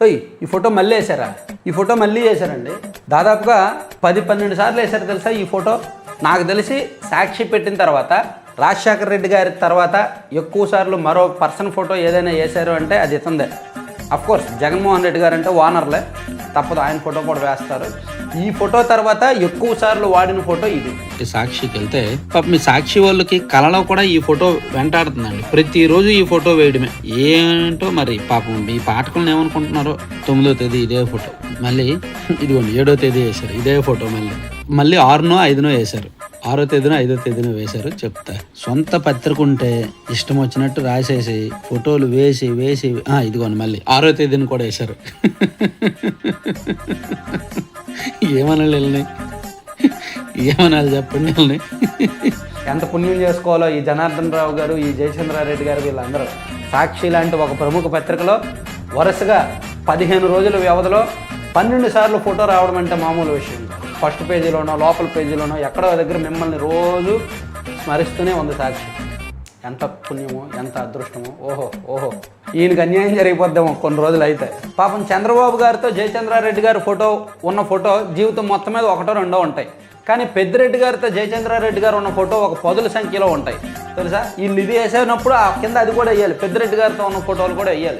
ఓయ్ ఈ ఫోటో మళ్ళీ వేసారా ఈ ఫోటో మళ్ళీ వేశారండి దాదాపుగా పది పన్నెండు సార్లు వేశారు తెలుసా ఈ ఫోటో? నాకు తెలిసి సాక్షి పెట్టిన తర్వాత రాజశేఖర రెడ్డి గారి తర్వాత ఎక్కువ సార్లు మరో పర్సన్ ఫోటో ఏదైనా వేశారు అంటే అది ఇతందే. కోర్స్ జగన్మోహన్ రెడ్డి గారు అంటే ఓనర్లే. తప్పదు ఆయన ఫోటో కూడా వేస్తారు. ఈ ఫోటో తర్వాత ఎక్కువ సార్లు వాడిన ఫోటో ఇది. ఈ సాక్షికి వెళ్తే పాప మీ సాక్షి వాళ్ళకి కళలో కూడా ఈ ఫోటో వెంటాడుతుందండి. ప్రతిరోజు ఈ ఫోటో వేయడమే. ఏంటో మరి పాపం ఈ పాఠకులను ఏమనుకుంటున్నారో తొమ్మిదో తేదీ ఇదే ఫోటో. మళ్ళీ ఇదిగోండి ఏడో తేదీ వేశారు ఇదే ఫోటో మళ్ళీ. మళ్ళీ ఆరునో ఐదునో వేశారు. ఆరో తేదీన ఐదో తేదీన వేశారు చెప్తా సొంత పత్రిక ఉంటే ఇష్టం వచ్చినట్టు రాసేసి ఫోటోలు వేసి వేసి ఇదిగోండి మళ్ళీ. ఆరో తేదీన కూడా వేశారు. ఏమనాలి వెళ్ళి ఏమనాలి చెప్పండి వెళ్ళి ఎంత పుణ్యం చేసుకోవాలో ఈ జనార్దన్ రావు గారు ఈ జయచంద్రారెడ్డి గారు వీళ్ళందరూ. సాక్షి లాంటి ఒక ప్రముఖ పత్రికలో వరుసగా పదిహేను రోజుల వ్యవధిలో పన్నెండు సార్లు ఫోటో రావడం అంటే మామూలు విషయం ఫస్ట్ పేజీలోనో లోపల పేజీలోనో ఎక్కడో దగ్గర మిమ్మల్ని రోజు స్మరిస్తూనే ఉంది సాక్షి. ఎంత పుణ్యమో ఎంత అదృష్టమో. ఓహో ఓహో. ఈయనకి అన్యాయం జరిగిపోద్దామో కొన్ని రోజులు అయితే. పాపం చంద్రబాబు గారితో జయచంద్రారెడ్డి గారి ఫోటో ఉన్న ఫోటో జీవితం మొత్తం మీద ఒకటో రెండో ఉంటాయి. కానీ పెద్దిరెడ్డి గారితో జయచంద్రారెడ్డి గారు ఉన్న ఫోటో ఒక పదుల సంఖ్యలో ఉంటాయి. తెలుసా? వీళ్ళు ఇది వేసేటప్పుడు ఆ కింద అది కూడా వేయాలి. పెద్దిరెడ్డి గారితో ఉన్న ఫోటోలు కూడా వేయాలి.